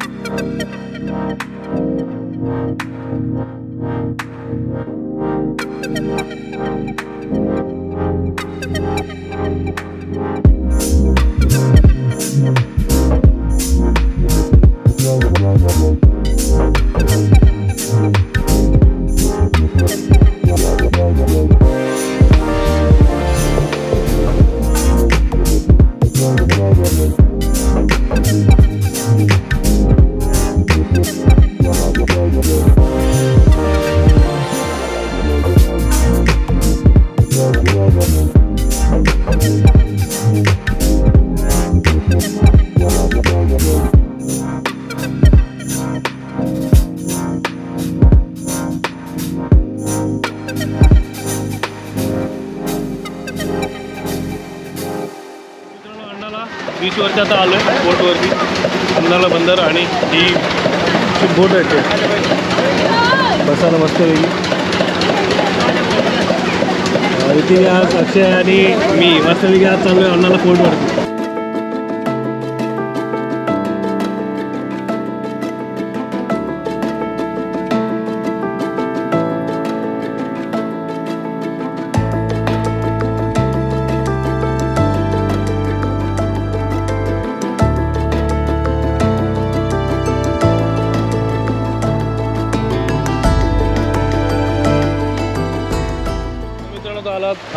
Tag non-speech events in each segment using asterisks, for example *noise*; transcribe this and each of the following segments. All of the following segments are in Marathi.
Thank you. मित्रांनो वीस वर्ष आता आलो आहे बोटवरती अण्णाला बंदर आणि ही बोट आहे बसायला मस्त वेगळी इथे मी आज अक्षय आणि मी मस्त वेगळी आज चाललो आहे अन्नाला फोटवरती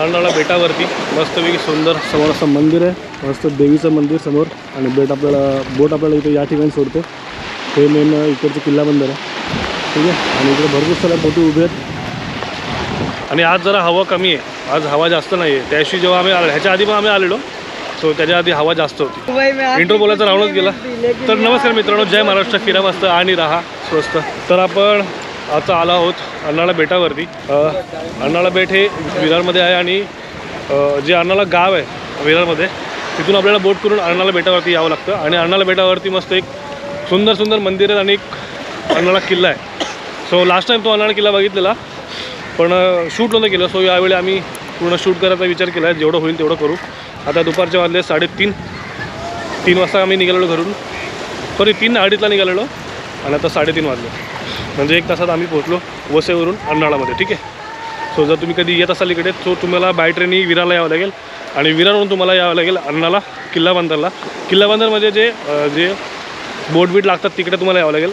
अर्नाळा बेटावरती. मस्तपैकी सुंदर समोर असं मंदिर आहे. मस्त देवीचं मंदिर समोर. आणि बेट आपल्याला बोट आपल्याला इथे या ठिकाणी सोडते. हे मेन इकडचं किल्ला बंदर आहे. ठीक आहे? आणि इकडे भरपूर साऱ्या बोटी उभे आहेत. आणि आज जरा हवा कमी आहे. आज हवा जास्त नाही आहे त्याशी जेव्हा आम्ही आलो ह्याच्या आधी पण आम्ही आलेलो. सो त्याच्या आधी हवा जास्त होती. इंट्रो बोलायचा राहूनच गेला. तर नमस्कार मित्रांनो. जय महाराष्ट्र. फिरा मस्त आणि राहा. स्वस्त. तर आपण आता आलो आहोत अण्णाळा बेटावरती. अ, बेट हे विरारमध्ये आहे आणि जे अर्नाळा गाव आहे विरारमध्ये तिथून आपल्याला बोट करून अर्नाळा बेटावरती यावं लागतं. आणि अण्णाला बेटावरती मस्त एक सुंदर सुंदर मंदिर आहे आणि एक अर्नाळा किल्ला आहे. सो लास्ट टाईम तो अन्नाळा किल्ला बघितलेला पण शूट नव्हतं केलं. सो यावेळी आम्ही पूर्ण शूट करायचा विचार केला. आहे जेवढं होईल तेवढं करू. आता दुपारच्या वाजले साडेतीन. तीन वाजता आम्ही निघालेलो घरून. सॉरी तीन अडीचला निघालेलो. आणि आता साडेतीन वाजले. म्हणजे एक तासात आम्ही पोहोचलो वसईवरून अर्नाळामध्ये ठीक आहे? सो जर तुम्ही कधी येत असाल इकडे सो तुम्हाला बाय ट्रेनही विरारला यावं लागेल आणि विरारवरून तुम्हाला यावं लागेल अर्नाळा किल्ला बंदरला. किल्ला बंदरमध्ये जे अं, जे बोट बीट लागतात तिकडे तुम्हाला यावं लागेल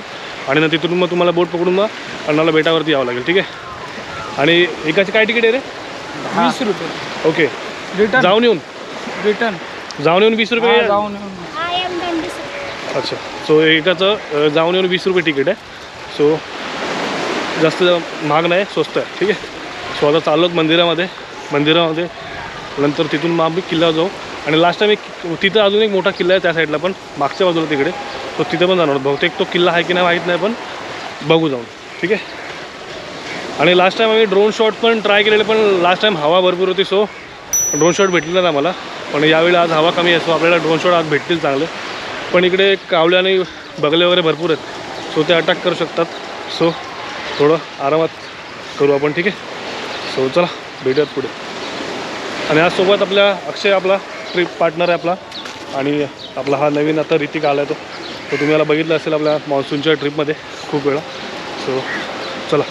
आणि नंतर तिथून मग तुम्हाला बोट पकडून मग अर्नाळा बेटावरती यावं लागेल ठीक आहे? आणि एकाचे काय तिकीट आहे रे? वीस रुपये. ओके रिटर्न जाऊन येऊन? रिटर्न जाऊन येऊन वीस रुपये जाऊन आय एम ट्वेंटी सिक्स अच्छा. सो एकाचं अ, जाऊन येऊन वीस रुपये तिकीट आहे. सो जास्त महाग नाही स्वस्त आहे ठीक आहे? सो आता चाललो मंदिरामध्ये मंदिरामध्ये. नंतर तिथून मग आम्ही किल्ला जाऊ. आणि लास्ट टाईम एक तिथं अजून एक मोठा किल्ला आहे त्या साईडला पण मागच्या बाजूला तिकडे. तो तिथं पण जाणार बहुतेक तो किल्ला आहे की नाही माहीत नाही पण बघू जाऊन ठीक आहे? आणि लास्ट टाईम आम्ही ड्रोन शॉट पण ट्राय केलेले पण लास्ट टाईम हवा भरपूर होती सो ड्रोन शॉट भेटलेला ना आम्हाला. पण यावेळी आज हवा कमी आहे सो आपल्याला ड्रोन शॉट आज भेटतील चांगले. पण इकडे कावल्याने आणि बगले वगैरे भरपूर आहेत. सो ते अटॅक करू शकतात. सो थोडं आरामात करू आपण ठीक आहे? सो चला भेटूयात पुढे. आणि आज सोबत आपल्या अक्षय आपला ट्रिप पार्टनर आहे आपला. आणि आपला हा नवीन आता ऋतिक आला आहे तो. तो तुम्ही याला बघितलं असेल आपल्या मान्सूनच्या ट्रिपमध्ये खूप वेळा. सो चला.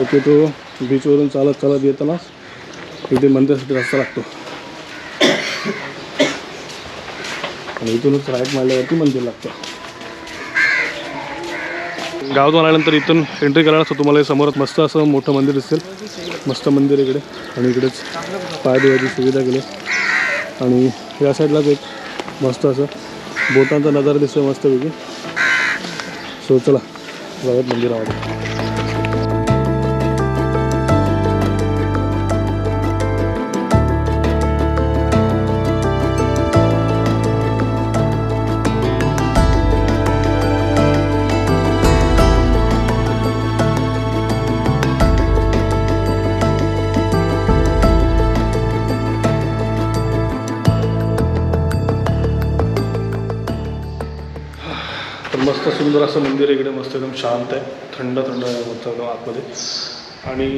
ओके तो बीचवरून चालत चालत येताना इथे मंदिरासाठी रस्ता लागतो. *coughs* आणि इथूनच राईट मारल्यावरती मंदिर लागतं. गावातून आल्यानंतर इथून एंट्री करायला असतो. तुम्हाला समोर मस्त असं मोठं मंदिर दिसेल. मस्त मंदिर इकडे. आणि इकडेच पायदेवाची सुविधा केली. आणि या साईडलाच एक मस्त असं बोटांचा नजारा दिसतो मस्तपैकी. सो चला. जाऊयात मंदिरामध्ये. मस्त सुंदर असं मंदिर आहे इकडे मस्त एकदम शांत आहे. थंड थंड आहे एकदम आतमध्ये. आणि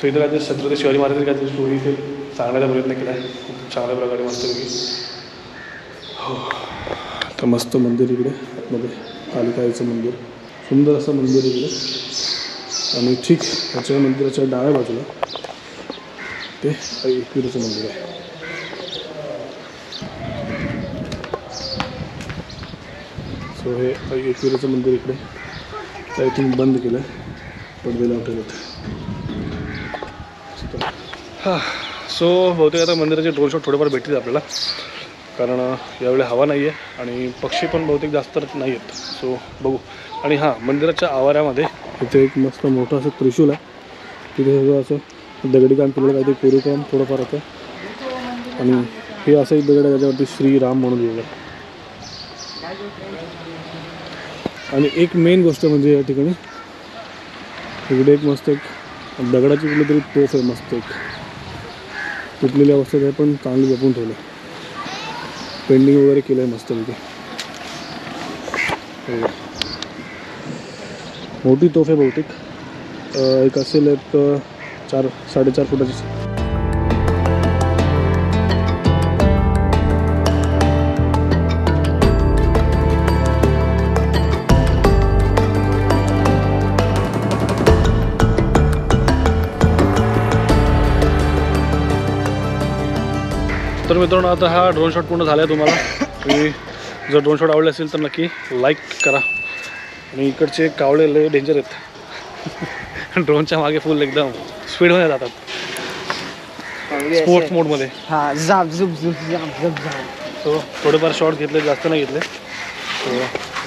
सो इथं काहीतरी छत्रपती शिवाजी महाराजांनी काहीतरी स्टोरी इथे सांगण्याचा प्रयत्न केला आहे. खूप चांगल्या प्रकारे मस्तपैकी हो. तर मस्त मंदिर इकडे मध्ये कालिकाईचं मंदिर. सुंदर असं मंदिर इकडे. आणि ठीक त्याच्या मंदिराच्या डाव्या बाजूला ते एकविराचं मंदिर आहे. सो हे एकविराचं मंदिर इकडे. आय थिंक बंद केलं आहे पडदे लावून ठेवलेत हां सो बहुतेक आता मंदिराचे ड्रोन शॉट थोडेफार भेटतील आपल्याला. कारण यावेळी हवा नाही आहे आणि पक्षी पण बहुतेक जास्त नाही आहेत सो बघू. आणि हां मंदिराच्या आवारामध्ये इथे एक मस्त मोठं असं त्रिशूल आहे. तिथे सगळं असं दगडी काम केलेलं काहीतरी कोरीवकाम थोडंफार होतं. आणि हे असं एक दगड आहे. त्याच्यावरती श्रीराम म्हणून लिहिलं आहे. आणि एक मेन गोष्ट म्हणजे या ठिकाणी इकडे एक मस्त एक दगडाची कुठली तरी तोफ आहे मस्त एक. तुटलेल्या अवस्थेत आहे पण चांगली जपून ठेवलं पेंडिंग वगैरे केलं आहे मस्त तिथे मोठी तोफ आहे बहुतेक. एक असेल एक चार साडेचार फुटाची. तर मित्रांनो आता हा ड्रोन शॉट पूर्ण झाला आहे तुम्हाला. आणि जर ड्रोन शॉट आवडले असेल तर नक्की लाईक करा. आणि इकडचे कावळे लय डेंजर आहेत. ड्रोनच्या मागे फुल एकदम स्पीडमध्ये जातात. स्पोर्ट्स मोडमध्ये हा सो थोडेफार शॉट घेतले जास्त नाही घेतले. सो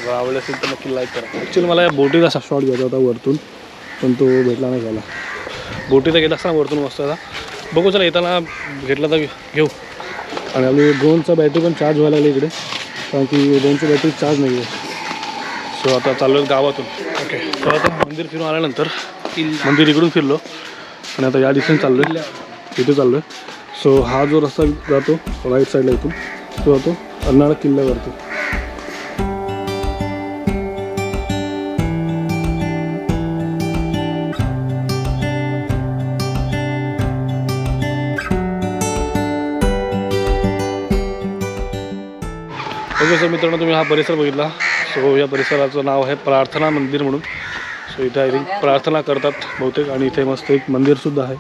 जर आवडले असेल तर नक्की लाईक करा. ॲक्च्युली मला या बोटीचा शॉट घ्यायचा होता वरतून पण तो भेटला नाही झाला. बोटीचा घेत असताना वरतून मस्त होता बघू चला येताना घेतला तर घेऊ. आणि आपली ड्रोनचा बॅटरी पण चार्ज व्हायला लागली इकडे. कारण की ड्रोनची बॅटरी चार्ज नाही आहे सो आता चाललो गावातून. ओके तर आता मंदिर फिरून आल्यानंतर मंदिर इकडून फिरलो. आणि आता या दिशेने चाललो आहे इथे चाललो आहे सो हा जो रस्ता जातो राईट साईडला इथून. तो जातो अर्नाळा किल्ल्यावरती. सर मित्रांनो तुम्ही हा परिसर बघितला. सो या परिसराचं नाव आहे प्रार्थना मंदिर म्हणून. सो इथे आय थिंक प्रार्थना करतात बहुतेक आणि इथे मस्त एक मंदिरसुद्धा आहे.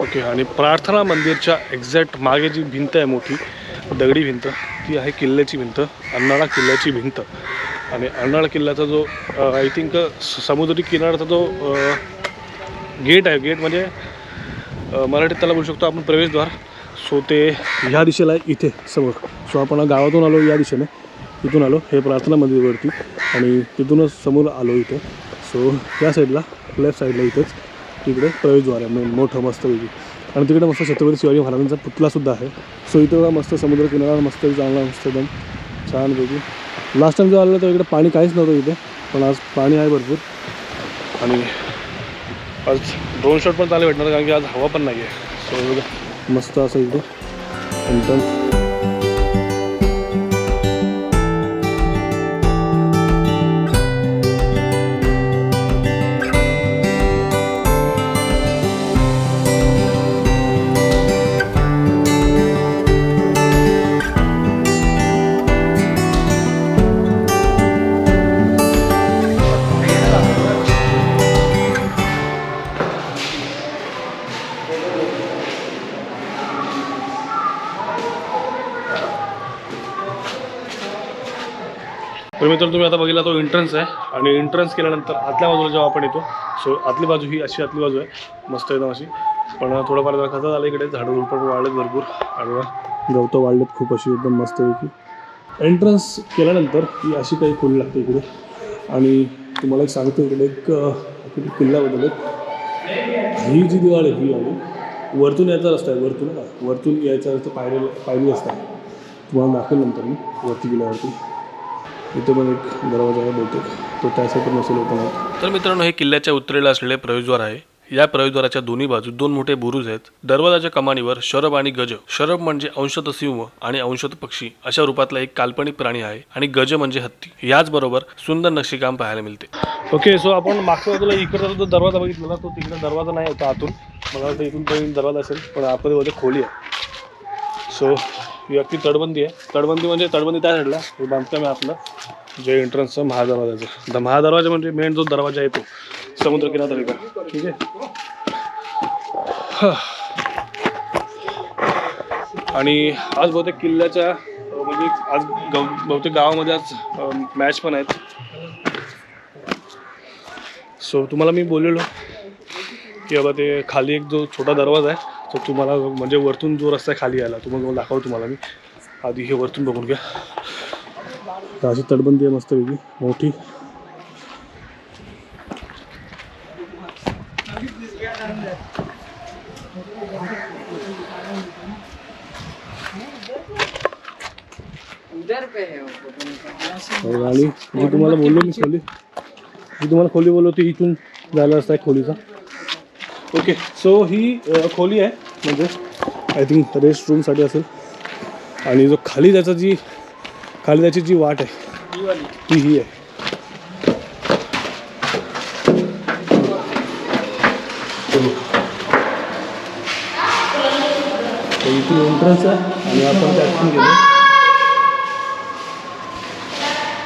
ओके आणि प्रार्थना मंदिरच्या एक्झॅक्ट मागे जी भिंत आहे मोठी दगडी भिंत ती आहे किल्ल्याची भिंत अर्नाळा किल्ल्याची भिंत. आणि अर्नाळा किल्ल्याचा जो आय थिंक समुद्री किनाऱ्याचा जो गेट आहे. गेट म्हणजे मराठीत त्याला बोलू शकतो आपण प्रवेशद्वार. सो ते ह्या दिशेला आहे इथे समोर. सो आपण गावातून आलो या दिशेने. इथून आलो हे प्रार्थना मंदिरवरती. आणि तिथूनच समोर आलो इथे. सो या साईडला लेफ्ट साईडला इथेच. तिकडे प्रवेशद्वार आहे मेन मोठं मस्त पैकी आणि तिकडे मस्त छत्रपती शिवाजी महाराजांचा पुतळासुद्धा आहे. सो इथं मस्त समुद्र किनारा मस्त चांगला मस्त एकदम छानपैकी. लास्ट टाइम जेव्हा आलेलं तेव्हा इकडे पाणी काहीच नव्हतं इथे. पण आज पाणी आहे भरपूर. आणि आज ड्रोन शॉट पण चांगले भेटणार कारण की आज हवा पण नाही आहे सो मस्त असं इथे तर मित्रांनो तुम्ही आता बघितला तो एंट्रन्स आहे. आणि एंट्रन्स केल्यानंतर आतल्या बाजूला जेव्हा आपण येतो सो आतली बाजू ही अशी आतली बाजू आहे. मस्त एकदम अशी. पण थोडंफार जरा खतं झालं इकडे. झाडं झुडपं वाढलेत भरपूर. आणि गवतं वाढलेत खूप अशी एकदम मस्तपैकी. एंट्रन्स केल्यानंतर ही अशी काही खोली लागते इकडे. आणि तुम्हाला एक सांगतो इकडे एक किल्ल्याबद्दल एक. ही जी दिवाळ आहे ही आली वरतून यायचा रस्ता आहे वरतून का वरतून यायचा रस्ता पायरी पायरी रस्ता आहे. तुम्हाला दाखवेल नंतर मी वरती गेल्यावरती. इथे पण एक दरवाजा आहे बहुतेक. तो त्या साईडवर नसेल ओपन होत तर मित्रांनो हे किल्ल्याच्या उत्तरेला असलेले प्रवेशद्वार आहे. या प्रवेशद्वाराच्या दोन्ही बाजू दोन मोठे बुरुज आहेत. दरवाजाच्या कमानीवर शरब आणि गज. शरब म्हणजे अंशत सिंह आणि अंशत पक्षी अशा रूपातला एक काल्पनिक प्राणी आहे आणि गज म्हणजे हत्ती. याचबरोबर सुंदर नक्षीकाम पाहायला मिळते. ओके सो आपण मागच्या बाजूला इकडचा जो दरवाजा बघितला ना तो तिकडे दरवाजा नाही होता आतून. मला वाटतं इथून पण दरवाजा असेल पण मध्ये खोली आहे. सो ही अख्खी तटबंदी आहे. तटबंदी म्हणजे तटबंदी त्या साईडला हे बांधकाम आहे आपलं. जे एंट्रन्सचं महादरवाजाचं द महादरवाजा म्हणजे मेन जो दरवाजा आहे तो. समुद्र ठीक आहे? आणि आज बहुतेक किल्ल्याच्या म्हणजे आज गव बहुतेक गावामध्ये आज मॅच पण आहेत. सो तुम्हाला मी बोललेलो की बाबा ते खाली एक जो छोटा दरवाजा आहे तर तुम्हाला म्हणजे वरतून जो रस्ता आहे खाली यायला तो मग दाखवतो तुम्हाला मी. आधी हे वरतून बघून घ्या. तर अशी तटबंदी आहे मस्त वेगळी मोठी. हो, आणि मी तुम्हाला बोललो मी खोली. मी तुम्हाला खोली बोललो ती इथून जायला असता खोलीचा. ओके सो ही खोली आहे. म्हणजे आय थिंक रेस्ट रूमसाठी असेल. आणि जो खाली त्याचा जी खाली त्याची जी वाट आहे ती ही आहे. तर इथून एंट्रन्स आहे आणि आपण त्यातून गेलो.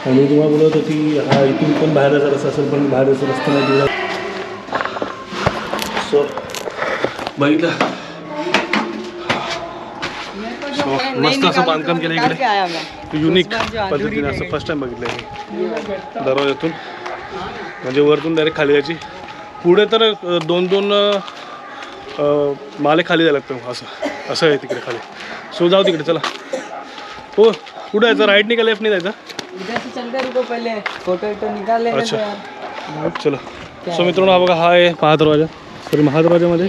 आणि तुम्हाला बोलत होती हा इथून पण बाहेर जायचा रस्ता असेल पण बाहेर जायचा रस्ता नाही दिला सो बघितलं. मस्त असं बांधकाम केलं इकडे. युनिक पद्धतीने असं। फर्स्ट टाइम बघितलं आहे दरवाज्यातून. म्हणजे वरतून डायरेक्ट खाली यायची. पुढे तर दोन दोन माले खाली जायला लागतं असं. असं आहे तिकडे खाली. सो जाऊ तिकडे चला. हो कुठं जायचं राईटनी का लेफ्टनी जायचं? इधर से चलते रुको पहले. फोटो वोटो निकाल लेंगे अच्छा. चलो. सो मित्रांनो हा बघा हा आहे महादरवाजा. तर महादरवाजामध्ये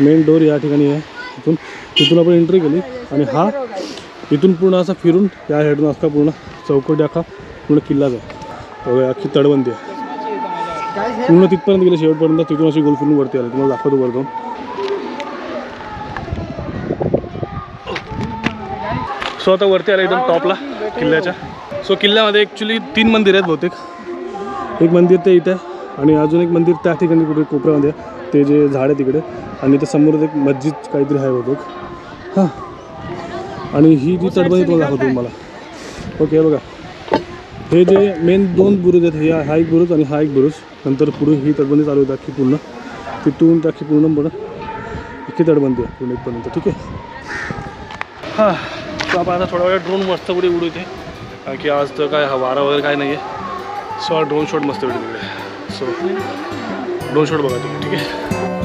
मेन डोर या ठिकाणी आहे. इथून तिथून आपण एंट्री केली. आणि हा इथून पूर्ण असा फिरून या हेडून असता पूर्ण चौकटी अख्खा पूर्ण किल्लाच आहे अख्खी तडबंदी आहे. पूर्ण तिथपर्यंत गेले शेवटपर्यंत. तिथून अशी गोल फिरून वरती आली. तुम्हाला दाखवतो वर जाऊन. सो आता वरती आलं एकदम टॉपला किल्ल्याच्या. सो किल्ल्यामध्ये ॲक्च्युली तीन मंदिर आहेत बहुतेक. एक मंदिर ते इथे आणि अजून एक मंदिर त्या ठिकाणी कुठे कोपऱ्यामध्ये ते जे झाड आहे तिकडे. आणि ते समोर एक मस्जिद काहीतरी आहे बहुतेक. हां आणि ही जी तटबंदी तुम्हाला दाखवतो तुम्हाला. ओके बघा. हे जे मेन दोन बुरुज आहेत हे हा एक बुरुज आणि हा एक बुरुज. नंतर पुढे ही तटबंदी चालू होती अख्खी पूर्ण. तिथून ते अख्खी पूर्ण पूर्ण अख्खी तटबंदी आहे पूर्ण इथपर्यंत ठीक आहे? हां तर आपण आता थोडा वेळ ड्रोन मस्त पुढे उडू इथे कारण की आज तर काय वारा वगैरे काय नाही आहे सो ड्रोन शॉट मस्त भेटेल तिकडे सो ड्रोन शॉट बघा तुम्ही ठीक आहे?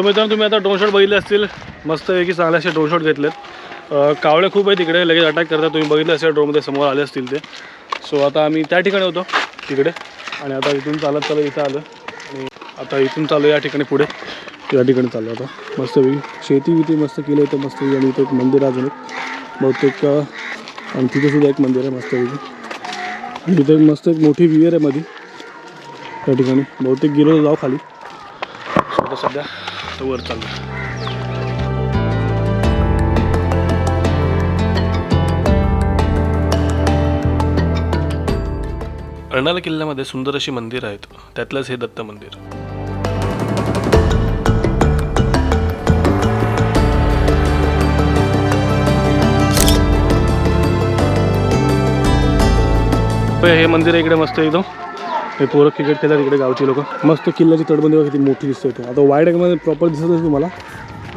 सो मित्रांनो तुम्ही आता डोनशॉट बघितले असतील. मस्तपैकी चांगले असे डोनशॉट घेतलेत. कावळे खूप आहे तिकडे लगेच अटॅक करतात. तुम्ही बघितले असेल ड्रोनमध्ये समोर आले असतील ते. सो आता आम्ही त्या ठिकाणी होतो तिकडे. आणि आता इथून चालत चालत इथं आलं. आणि आता इथून चालू या ठिकाणी पुढे. या ठिकाणी चाललो आता. मस्तपैकी शेती विती मस्त केलं इथं मस्त आणि इथं एक मंदिर आहे अजून एक. बहुतेक आणि तिथेसुद्धा एक मंदिर आहे मस्तपैकी. आणि इथं एक मस्त एक मोठी विहीर आहे मध्ये त्या ठिकाणी. बहुतेक गेलो तर जाऊ खाली. सध्या आता वर चाललो अर्णाला किल्ल्यामध्ये सुंदर अशी मंदिर आहेत. त्यातलंच हे दत्त मंदिर. हे मंदिर आहे इकडे मस्त एकदम हे पोरं क्रिकेट खेळतात इकडे गावची लोक. मस्त किल्ल्याची तटबंदी किती मोठी दिसते इथे. आता वाईटमध्ये प्रॉपर दिसत नाही तुम्हाला.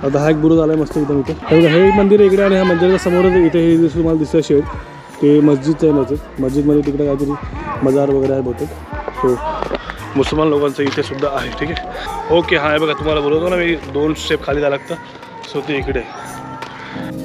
आता हा एक बुरुज आहे मस्त एकदम इथे. हे मंदिर इकडे आणि ह्या मंदिराच्या समोरच इथे हे दिसतं तुम्हाला दिसतं शेड ते मस्जिदचं आहे मस्जिद. मस्जिदमध्ये तिकडे काहीतरी मजार वगैरे आहे बहुतेक. सो मुसलमान लोकांचं इथे सुद्धा आहे ठीक आहे? ओके हा आहे बघा तुम्हाला बोलवतो ना मी दोन स्टेप खाली जायला लागतं. सो ते इकडे. आहे.